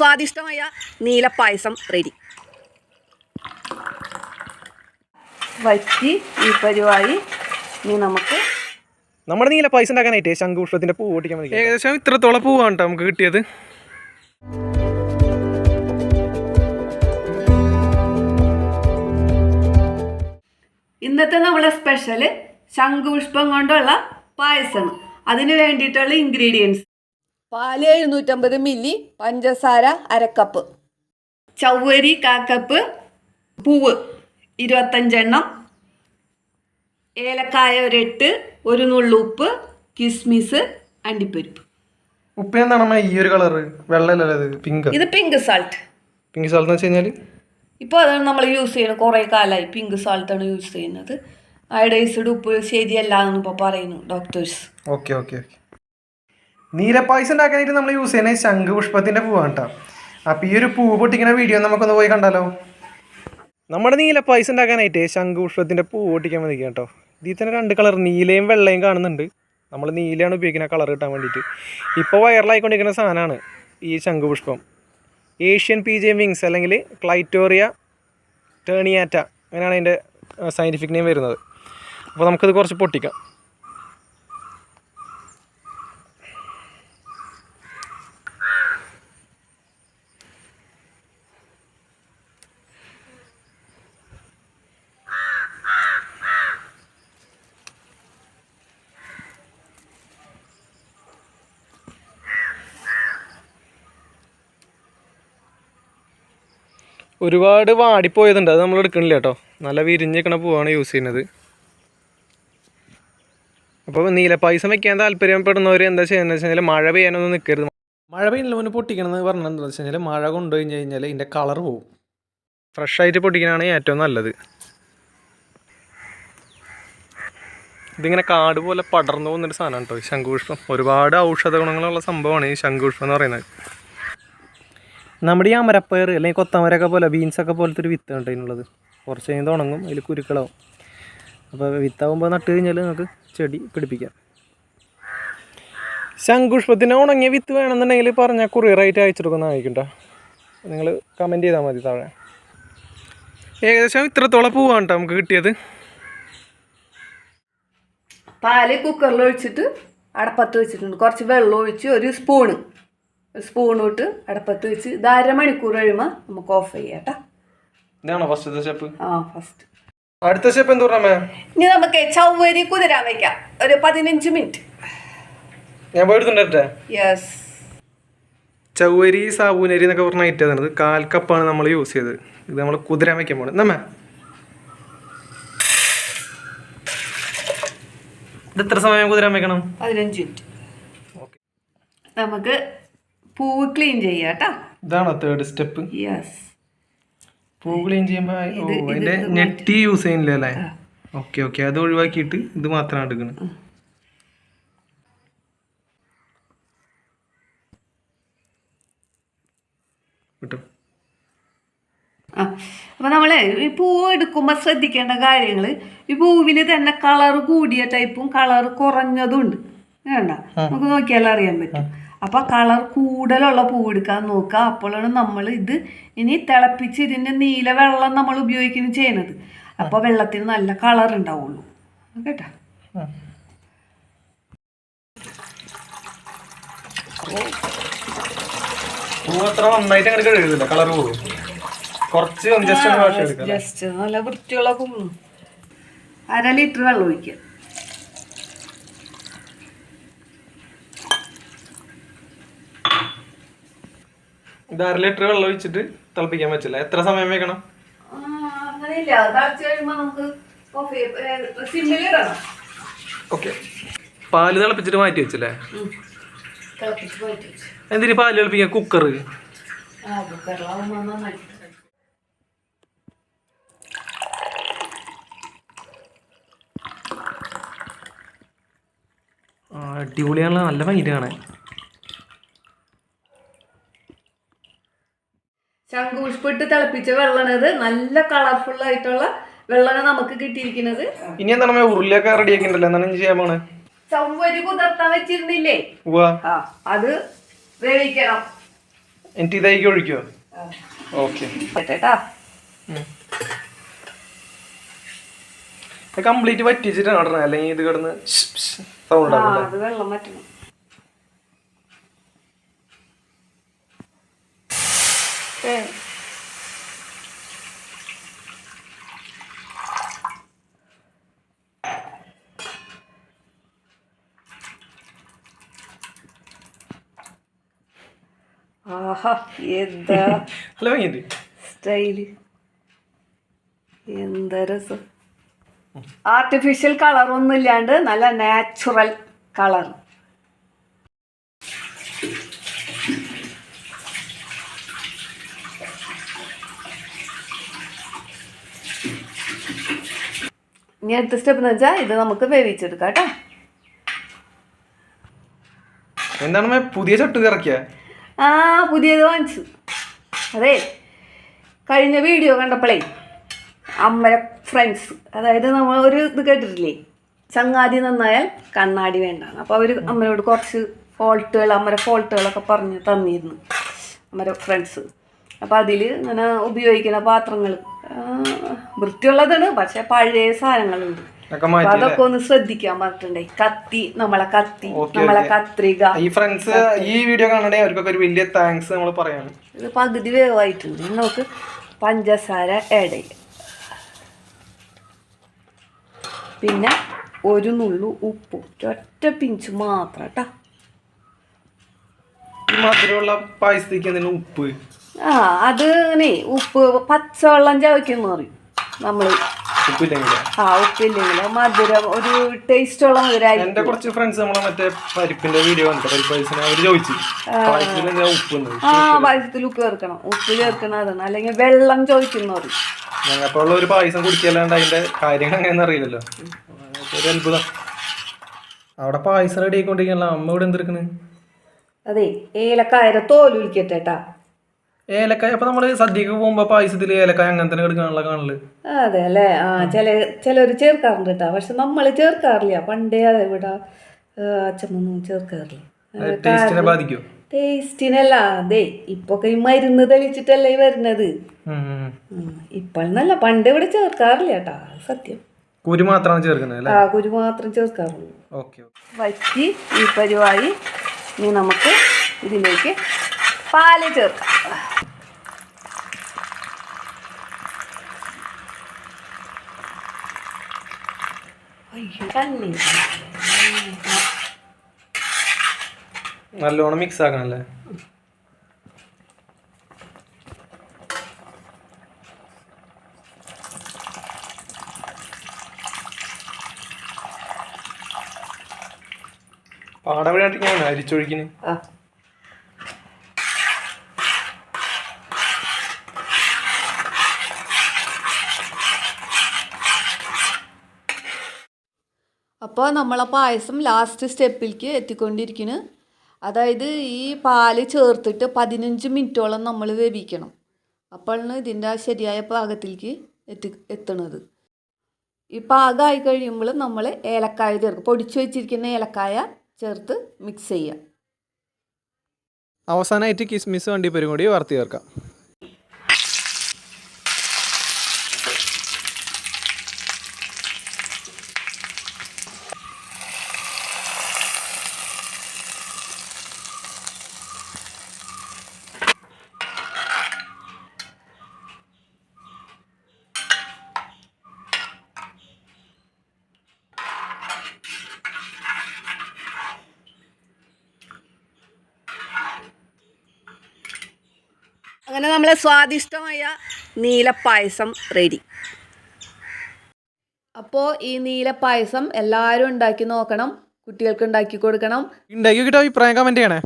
സ്വാദിഷ്ടമായ നീലപ്പായസം റെഡി വറ്റി ഈ പരിവായി ഇനി നമുക്ക് നമ്മുടെ നീല പൈസ ഉണ്ടാക്കാനായിട്ട് ശംഖുഷ്ണത്തിന്റെ പൂ പൊട്ടിക്കാൻ മതി ഏകദേശം ഇത്രത്തോളം പൂവാണ് കേട്ടോ നമുക്ക് കിട്ടിയത്. ഇന്നത്തെ നമ്മളെ സ്പെഷ്യൽ ശംഖുപുഷ്പം കൊണ്ടുള്ള പായസം. അതിന് വേണ്ടിയിട്ടുള്ള ഇൻഗ്രീഡിയൻസ് പാൽ എഴുന്നൂറ്റമ്പത് മില്ലി പഞ്ചസാര അരക്കപ്പ്. ചവ്വരി കാക്കപ്പ് പൂവ് ഇരുപത്തഞ്ചെണ്ണം ഏലക്കായ ഒരെട്ട് ഒരു നുള്ളുപ്പ് കിസ്മിസ് അണ്ടിപ്പരിപ്പ്. ഉപ്പ് എന്താണ് ഈ ഒരു കളർ വെള്ളമല്ലല്ലോ ഇത്? പിങ്ക്. ഇത് പിങ്ക് സാൾട്ട്. പിങ്ക് സാൾട്ട് എന്ന് വെച്ച് കഴിഞ്ഞാൽ ഇപ്പോൾ അതാണ് നമ്മൾ യൂസ് ചെയ്യുന്നത് കുറേ കാലമായി പിങ്ക് സാൾട്ട് ആണ് യൂസ് ചെയ്യുന്നത്. അയഡൈസ്ഡ് ഉപ്പ് ശരിയല്ല എന്ന് ഇപ്പോൾ പറയുന്നു ഡോക്ടേഴ്സ്. Okay okay okay. നീലപ്പായസം ഉണ്ടാക്കാനായിട്ട് നമ്മൾ യൂസ് ചെയ്യുന്നത് ശംഖുപുഷ്പത്തിന്റെ പൂവാണ് കേട്ടോ അപ്പോൾ ഈ ഒരു പൂ പൊട്ടിക്കുന്ന വീഡിയോ നമുക്കൊന്ന് പോയി കണ്ടാലോ? നമ്മുടെ നീലപ്പായസം ഉണ്ടാക്കാനായിട്ട് ശംഖുപുഷ്പത്തിന്റെ പൂ പൊട്ടിക്കാൻ മതി കേട്ടോ ഇതിൽ തന്നെ രണ്ട് കളർ നീലയും വെള്ളയും കാണുന്നുണ്ട്. നമ്മൾ നീലയാണ് ഉപയോഗിക്കുന്ന കളർ കിട്ടാൻ വേണ്ടിയിട്ട്. ഇപ്പോൾ വൈറലായിക്കൊണ്ടിരിക്കുന്ന സാധനമാണ് ഈ ശംഖുപുഷ്പം. ഏഷ്യൻ പി ജെ വിങ്സ് അല്ലെങ്കിൽ ക്ലൈറ്റോറിയ ടേണിയാറ്റ അങ്ങനെയാണ് അതിന്റെ സയന്റിഫിക് നെയിം വരുന്നത്. അപ്പോൾ നമുക്കിത് കുറച്ച് പൊട്ടിക്കാം. ഒരുപാട് വാടിപ്പോയതുണ്ട്. അത് നമ്മൾ എടുക്കണില്ല കേട്ടോ. നല്ല വിരിഞ്ഞിക്കണ പൂവാണ് യൂസ് ചെയ്യുന്നത്. അപ്പോൾ നീലപ്പായസം വെക്കാൻ താല്പര്യപ്പെടുന്നവർ എന്താ ചെയ്യുന്നത് വെച്ച് കഴിഞ്ഞാൽ മഴ പെയ്യാനൊന്നും നിൽക്കരുത് മഴ പെയ്യുന്നില്ല മുന്നേ പൊട്ടിക്കണമെന്ന് പറഞ്ഞാൽ എന്താ വെച്ച് കഴിഞ്ഞാൽ മഴ കൊണ്ടു കഴിഞ്ഞ് കഴിഞ്ഞാൽ ഇതിന്റെ കളർ പോവും. ഫ്രഷ് ആയിട്ട് പൊട്ടിക്കണതാണ് ഏറ്റവും നല്ലത്. ഇതിങ്ങനെ കാട് പോലെ പടർന്നു പോകുന്നൊരു സാധനമാണ് കേട്ടോ ഈ ശംഖുപുഷ്പം. ഒരുപാട് ഔഷധ ഗുണങ്ങളുള്ള സംഭവമാണ് ഈ ശംഖുപുഷ്പം എന്ന് പറയുന്നത്. നമ്മുടെ ഈ അമരപ്പയർ അല്ലെങ്കിൽ കൊത്തമരൊക്കെ പോലെ ബീൻസൊക്കെ പോലത്തെ ഒരു വിത്ത് ഉണ്ട് അതിനുള്ളത്? കുറച്ച് കഴിഞ്ഞ് ഉണങ്ങും അതിൽ കുരുക്കളാവും. അപ്പോൾ വിത്താവുമ്പോൾ നട്ട് കഴിഞ്ഞാൽ നമുക്ക് ചെടി പിടിപ്പിക്കാം. ശംഖുഷ്പത്തിന് ഉണങ്ങിയ വിത്ത് വേണമെന്നുണ്ടെങ്കിൽ പറഞ്ഞാൽ കൊറിയറായിട്ട് അയച്ചു കൊടുക്കുന്നതായിരിക്കും കേട്ടോ നിങ്ങൾ കമന്റ് ചെയ്താൽ മതി താഴെ. ഏകദേശം ഇത്രത്തോളം പൂവാണ് കേട്ടോ നമുക്ക് കിട്ടിയത്. പാൽ കുക്കറിൽ ഒഴിച്ചിട്ട് അടപ്പത്ത് വെച്ചിട്ടുണ്ട്. കുറച്ച് വെള്ളം ഒഴിച്ച് ഒരു സ്പൂണ് ഇട്ട് അടപ്പത്ത് വെച്ച് ഇത് അരമണിക്കൂർ കഴിയുമ്പോൾ നമുക്ക് ഓഫ് ചെയ്യാം കേട്ടോ. ഇതാണോ ഫസ്റ്റത്തെ സ്റ്റെപ്പ് ആ ഫസ്റ്റ് അടുത്ത സ്റ്റെപ്പ് എന്ത് പറഞ്ഞാൽ ഇനി നമുക്ക് ചവ്വരി കുതിരാൻ വെക്കാം. ഒരു പതിനഞ്ച് മിനിറ്റ് ഞാൻ പോയിട്ടുണ്ട് യെസ് ചവ്വരി സാബൂനരി എന്നൊക്കെ പറഞ്ഞ ഐറ്റം ആണ് ഇത്. കാൽ കപ്പാണ് നമ്മൾ യൂസ് ചെയ്തത്. ഇത് നമ്മൾ കുതിരാൻ വയ്ക്കാൻ പോണത്. നമ്മ ഇത് എത്ര സമയം കുതിരാൻ വെക്കണം? പതിനഞ്ച് മിനിറ്റ് നമുക്ക് പൂവ് ക്ലീൻ ചെയ്യുക കേട്ടോ ഇതാണോ തേർഡ് സ്റ്റെപ്പ് യെസ് പൂവ് ക്ലീൻ ചെയ്യുമ്പോൾ അതിന്റെ നെറ്റ് യൂസ് ചെയ്യുന്നില്ല അല്ലേ. ഓക്കെ ഓക്കെ അത് ഒഴിവാക്കിയിട്ട് ഇത് മാത്രമാണ് എടുക്കുന്നത് കിട്ടും അപ്പോൾ നമ്മൾ ഈ പൂവ് എടുക്കുമ്പോൾ ശ്രദ്ധിക്കേണ്ട കാര്യങ്ങൾ ഈ പൂവിന് തന്നെ കളർ കൂടിയ ടൈപ്പും കളർ കുറഞ്ഞതും ഉണ്ട്. വേണ്ട. നമുക്ക് നോക്കിയാൽ അറിയാൻ പറ്റും. അപ്പോൾ കളർ കൂടുതലുള്ള പൂവ് എടുക്കാൻ നോക്കുക. അപ്പോഴാണ് നമ്മൾ ഇത് ഇനി തിളപ്പിച്ച് ഇതിന്റെ നീല വെള്ളം നമ്മൾ ഉപയോഗിക്കുന്നു ചെയ്യുന്നത്. അപ്പോൾ വെള്ളത്തിന് നല്ല കളർ ഉണ്ടാവുള്ളൂ. കേട്ടോ? നന്നായിട്ട് അങ്ങനെ കഴുകുന്നില്ല കളർ പോകും കുറച്ച് ജസ്റ്റ് നല്ല വൃത്തിയുള്ള അര ലിറ്റർ വെള്ളം ഒഴിക്കുക. ഇത് അര ലിറ്റർ വെള്ളം ഒഴിച്ചിട്ട് തിളപ്പിക്കാൻ പറ്റില്ല. എത്ര സമയം വെക്കണം? ആ, അങ്ങനെയില്ല. തിളച്ച് കഴിയുമ്പോൾ നമുക്ക് സിമ്മിലിടണം ഓക്കെ. പാൽ തിളപ്പിച്ചിട്ട് മാറ്റി വെച്ചല്ലേ? തിളപ്പിച്ച് മാറ്റി വെച്ച്. എന്തിന് പാൽ തിളപ്പിക്കാൻ? കുക്കർ ആ കുക്കറിലാവുമ്പോൾ നന്നായിട്ട് അടിപൊളിയാണല്ലോ. നല്ല ഭംഗി ശംഖുപുഷ്പിട്ട് തിളപ്പിച്ച വെള്ളമാണിത് നല്ല കളർഫുൾ ആയിട്ടുള്ള വെള്ളമാണ് നമുക്ക് കിട്ടിയിരിക്കുന്നത്. ഇനി എന്താണ് ഉരുളിയൊക്കെ റെഡി ആക്കിണ്ടല്ലോ എന്താണ് ചെയ്യാൻ പോണേ? ചവ്വരി കുതിർത്താൻ വെച്ചിരുന്നില്ലേ? അത് വേവിക്കണം. എന്നിട്ട് ഇതായിരിക്കും ഒഴിക്കോ? ഓക്കെ. കംപ്ലീറ്റ് വറ്റിച്ചിട്ടാണ് അല്ലെങ്കിൽ ഇത് കിടന്ന് സൗണ്ട് അത് വെള്ളം പറ്റണം ആഹാ എന്താ? Hello style. എന്താ രസം? ആർട്ടിഫിഷ്യൽ കളർ ഒന്നും ഇല്ലാണ്ട് നല്ല നാച്ചുറൽ കളർ ഇനി അടുത്ത സ്റ്റെപ്പ് എന്ന് വെച്ചാൽ ഇത് നമുക്ക് വേവിച്ചെടുക്കാം കേട്ടോ. എന്താണ് പുതിയ ചട്ട് ഇറക്കിയ? ആ പുതിയത് വാങ്ങിച്ചു. അതെ കഴിഞ്ഞ വീഡിയോ കണ്ടപ്പോഴേ അമ്മരെ ഫ്രണ്ട്സ് അതായത് നമ്മൾ ഒരു ഇത് കേട്ടിട്ടില്ലേ? ചങ്ങാതി നന്നായാൽ കണ്ണാടി വേണ്ട അപ്പോൾ അവർ അമ്മയോട് കുറച്ച് ഫോൾട്ടുകൾ അമ്മരെ ഫോൾട്ടുകളൊക്കെ പറഞ്ഞ് തന്നിരുന്നു അമ്മരെ ഫ്രണ്ട്സ് അപ്പോൾ അതിൽ ഇങ്ങനെ ഉപയോഗിക്കുന്ന പാത്രങ്ങൾ വൃത്തിയുള്ളതാണ് പക്ഷേ പഴയ സാധനങ്ങളുണ്ട്. അതൊക്കെ ഒന്ന് ശ്രദ്ധിക്കാൻ പറഞ്ഞിട്ടുണ്ടേ. കത്തി നമ്മളെ കത്തി നമ്മളെ കത്രിക. ഈ ഫ്രണ്ട്സ് ഈ വീഡിയോ കാണണേ അവർക്കൊക്കെ ഒരു വലിയ താങ്ക്സ് നമ്മൾ പറയാണ്. ഇത് പകുതി വേവായിട്ടുണ്ട്. നമുക്ക് പഞ്ചസാര ആഡ് ചെയ്യാം. പിന്നെ ഒരു നുള്ളു ഉപ്പും. ഒറ്റ പിഞ്ച് മാത്രം കേട്ടാ മധുരമുള്ള പായസത്തേക്ക് ഉപ്പ്? ആ അത് ഇങ്ങനെ ഉപ്പ് പച്ചവെള്ളം ചവയ്ക്കുന്നു പറയും. നമ്മൾ ആ ഉപ്പില്ലെങ്കിൽ മധുരം ഒരു ടേസ്റ്റുള്ള എന്റെ കുറച്ച് ഫ്രണ്ട്സ് നമ്മളെ മറ്റേ പരിപ്പിന്റെ വീഡിയോ അവർ ചോദിച്ചു. ആ. പായസത്തിൽ ഉപ്പ് ചേർക്കണം. ഉപ്പ് അല്ലെങ്കിൽ വെള്ളം ചോദിക്കുന്ന പറയും. ഞങ്ങൾക്കുള്ള ഒരു പായസം കുടിക്കല്ലാണ്ട് അതിന്റെ കാര്യങ്ങൾ എങ്ങനെയെന്ന് അറിയില്ലല്ലോ. ഒരു അത്ഭുതം. അവിടെ പായസം റെഡി ആയിക്കൊണ്ടിരിക്കണല്ലോ. അമ്മ ഇവിടെ എന്തെടുക്കണ് അതെ ഏലക്കായ തോലുലിക്കട്ടെ കേട്ടാ ഏലക്കായ അപ്പൊ നമ്മൾ സദ്യക്ക് പോകുമ്പോ പായസത്തിൽ ഏലക്കായ അങ്ങനെ തന്നെ എടുക്കാനുള്ള കാണൽ? അതെ അല്ലേ ആ ചില ചിലർ ചേർക്കാറുണ്ട് കേട്ടോ പക്ഷെ നമ്മൾ ചേർക്കാറില്ല. പണ്ടേ അതെ ഇവിടെ അച്ഛനൊന്നും ചേർക്കാറില്ല. ടേസ്റ്റിനെ ബാധിക്കും? ടേസ്റ്റിനല്ല അതെ ഇപ്പൊക്കെ ഈ മരുന്ന് തെളിച്ചിട്ടല്ലേ വരുന്നത്. ഇപ്പോഴെന്നല്ല പണ്ട് ഇവിടെ ചേർക്കാറില്ല കേട്ടാ സത്യം. കുരു മാത്രമാണ് ചേർക്കുന്നത് ആ കുരു മാത്രം ചേർക്കാറുള്ളൂ. വറ്റി ഈ പരിവായി ഇനി നമുക്ക് ഇതിലേക്ക് പാൽ ചേർക്കാം. നല്ലോണം മിക്സ് ആക്കണല്ലേ? പാടവിടാണ്ടിരിക്കാണ് അരിച്ചൊഴിക്കിന് ആ. അപ്പോൾ നമ്മളെ പായസം ലാസ്റ്റ് സ്റ്റെപ്പിലേക്ക് എത്തിക്കൊണ്ടിരിക്കുന്നു അതായത് ഈ പാൽ ചേർത്തിട്ട് പതിനഞ്ച് മിനിറ്റോളം നമ്മൾ വേവിക്കണം. അപ്പോഴാണ് ഇതിന്റെ ശരിയായ പാകത്തിലേക്ക് എത്തി എത്തണത്. ഈ പാകമായി കഴിയുമ്പോൾ നമ്മൾ ഏലക്കായ ചേർക്കും. പൊടിച്ചു വെച്ചിരിക്കുന്ന ഏലക്കായ ചേർത്ത് മിക്സ് ചെയ്യുക അവസാനമായിട്ട് കിസ്മിസ് വണ്ടിപ്പരും കൂടി വറുത്ത് ചേർക്കാം. അങ്ങനെ നമ്മളെ സ്വാദിഷ്ടമായ നീലപ്പായസം റെഡി അപ്പോൾ ഈ നീലപ്പായസം എല്ലാവരും ഉണ്ടാക്കി നോക്കണം കുട്ടികൾക്ക് ഉണ്ടാക്കി കൊടുക്കണം. ഉണ്ടാക്കി കിട്ടോ അഭിപ്രായം കമന്റ് ചെയ്യണേ.